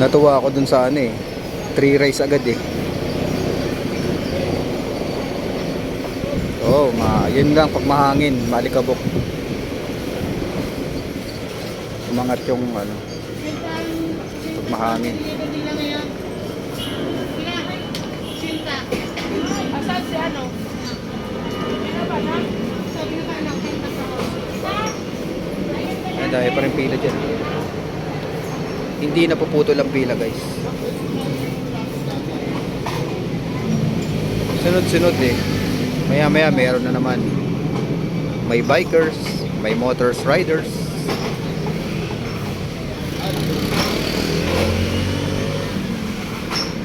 Natuwa ako dun sa ano eh. Three rice agad eh. Oh, ma yun lang pag mahangin, malikabok. Umangat yung ano, pag mahangin. Asan si ano? Ano? Ay, dahil pa rin pila dyan. Hindi napuputol ang pila guys. Sunod-sunod eh. Maya maya meron na naman. May bikers, may motors riders.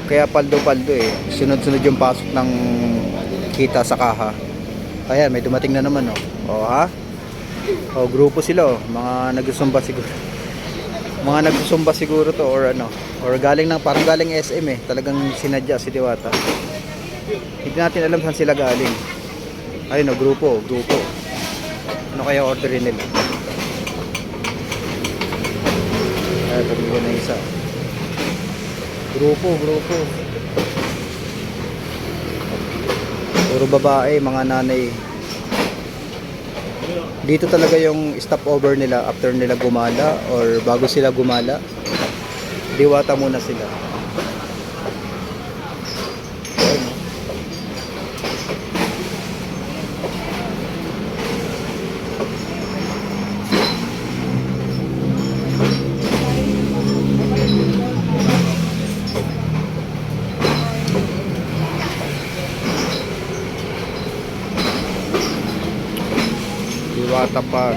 Kaya paldo-paldo eh. Sunod-sunod yung pasok ng kita sa kaha. Ayan, may dumating na naman oh. Oh ha? Oh, grupo sila oh. Mga nagsusumba siguro. Mga nagsusumba siguro to or ano. Or galing ng parang galing SM eh. Talagang sinadya si Diwata. Hindi natin alam saan sila galing. Ayun oh, grupo, grupo. Ano kaya orderin nila? Ay, tumigil na isa. Grupo, grupo. Puro babae, mga nanay. Dito talaga yung stopover nila after nila gumala or bago sila gumala. Diwata muna sila. Ayun, oh. Sabaw.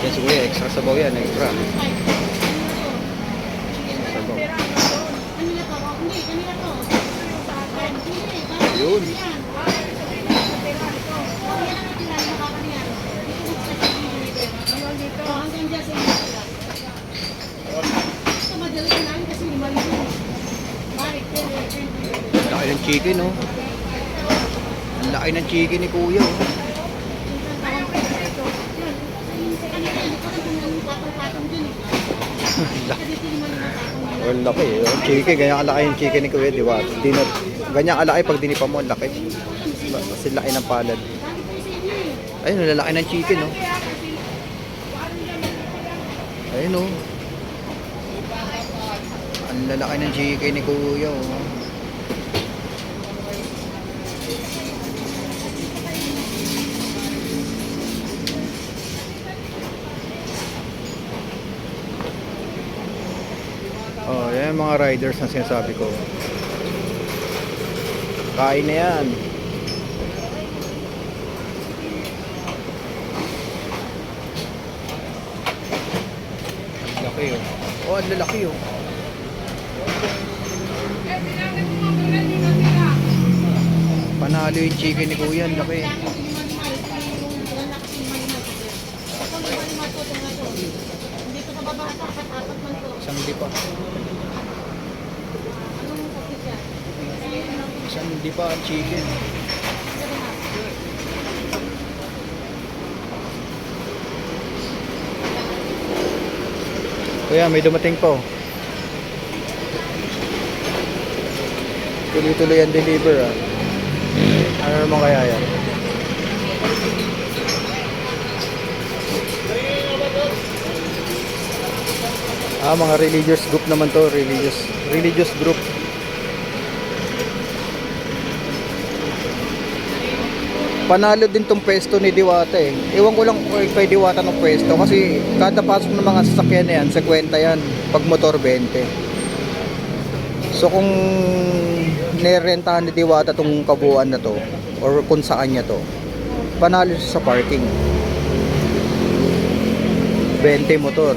Yan si Kuya, extra sabaw yan, extra. Sabaw. Yun. Laki ng chicken, oh. Ang laki ng chicken ni Kuya, oh. Ang laki, eh. Ang chicken, ganyan kalaki yung chicken ni Kuya, di ba? Di na, ganyan kalaki pag dinipa mo, ang laki. Kasi laki ng palad. Ayun, ang lalaki ng chicken, oh. Ayun, oh. Ang lalaki ng chicken ni Kuya, oh. Oh, yan mga riders na sinasabi ko. Kain na yan. Laki oh. Oh, ang lalaki oh. Panalo yung chicken ni Kuya, ang laki. Isang di pa. Isang di pa ang chicken. Kuya, may dumating po. Tuloy-tuloy ang deliver ah. Ano naman kaya yan? Ah, mga religious group naman to, religious religious group. Panalo din tong pwesto ni Diwata eh. Ewan ko lang kay Diwata ng pwesto kasi kada pasok ng mga sasakyan na yan, 50 yan. Pag motor, 20. So kung nirentahan ni Diwata tong kabuuan na to or kung saan niya to, panalo siya sa parking. 20 motor.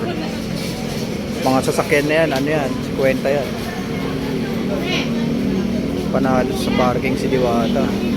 Mga sasakyan na yan, ano yan, 50 yan. Panalo sa parking si Diwata.